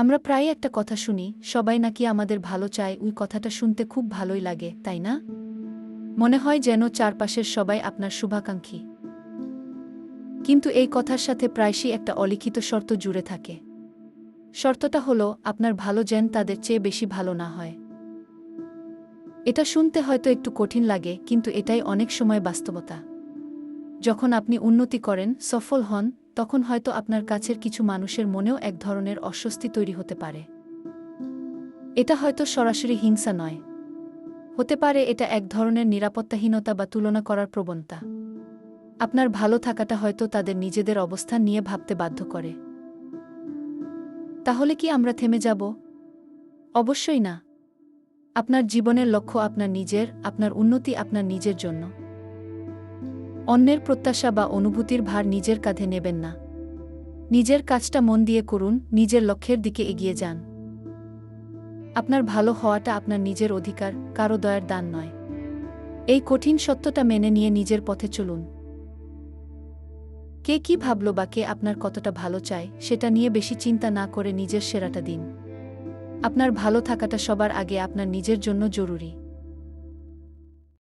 আমরা প্রায় একটা কথা শুনি, সবাই নাকি আমাদের ভালো চায়, ওই কথাটা শুনতে খুব ভালোই লাগে, তাই না? মনে হয় যেন চারপাশের সবাই আপনার শুভাকাঙ্ক্ষী। কিন্তু এই কথার সাথে প্রায়শই একটা অলিখিত শর্ত জুড়ে থাকে। শর্তটা হলো, আপনার ভালো যেন তাদের চেয়ে বেশি ভালো না হয়। এটা শুনতে হয়তো একটু কঠিন লাগে, কিন্তু এটাই অনেক সময় বাস্তবতা। যখন আপনি উন্নতি করেন, সফল হন তখন হয়তো আপনার কাছের কিছু মানুষের মনেও এক ধরনের অস্বস্তি তৈরি হতে পারে। এটা হয়তো সরাসরি হিংসা নয়। হতে পারে এটা এক ধরনের নিরাপত্তাহীনতা বা তুলনা করার প্রবণতা। আপনার ভালো থাকাটা হয়তো তাদের নিজেদের অবস্থান নিয়ে ভাবতে বাধ্য করে। তাহলে কি আমরা থেমে যাব? অবশ্যই না। আপনার জীবনের লক্ষ্য আপনার নিজের, আপনার উন্নতি আপনার নিজের জন্য। অন্যের প্রত্যাশা বা অনুভূতির ভার নিজের কাঁধে নেবেন না। নিজের কাজটা মন দিয়ে করুন, নিজের লক্ষ্যের দিকে এগিয়ে যান। আপনার ভালো হওয়াটা আপনার নিজের অধিকার, কারও দয়ার দান নয়। এই কঠিন সত্যটা মেনে নিয়ে নিজের পথে চলুন। কে কি ভাবল বা কে আপনার কতটা ভালো চায়, সেটা নিয়ে বেশি চিন্তা না করে নিজের সেরাটা দিন। আপনার ভালো থাকাটা সবার আগে আপনার নিজের জন্য জরুরি।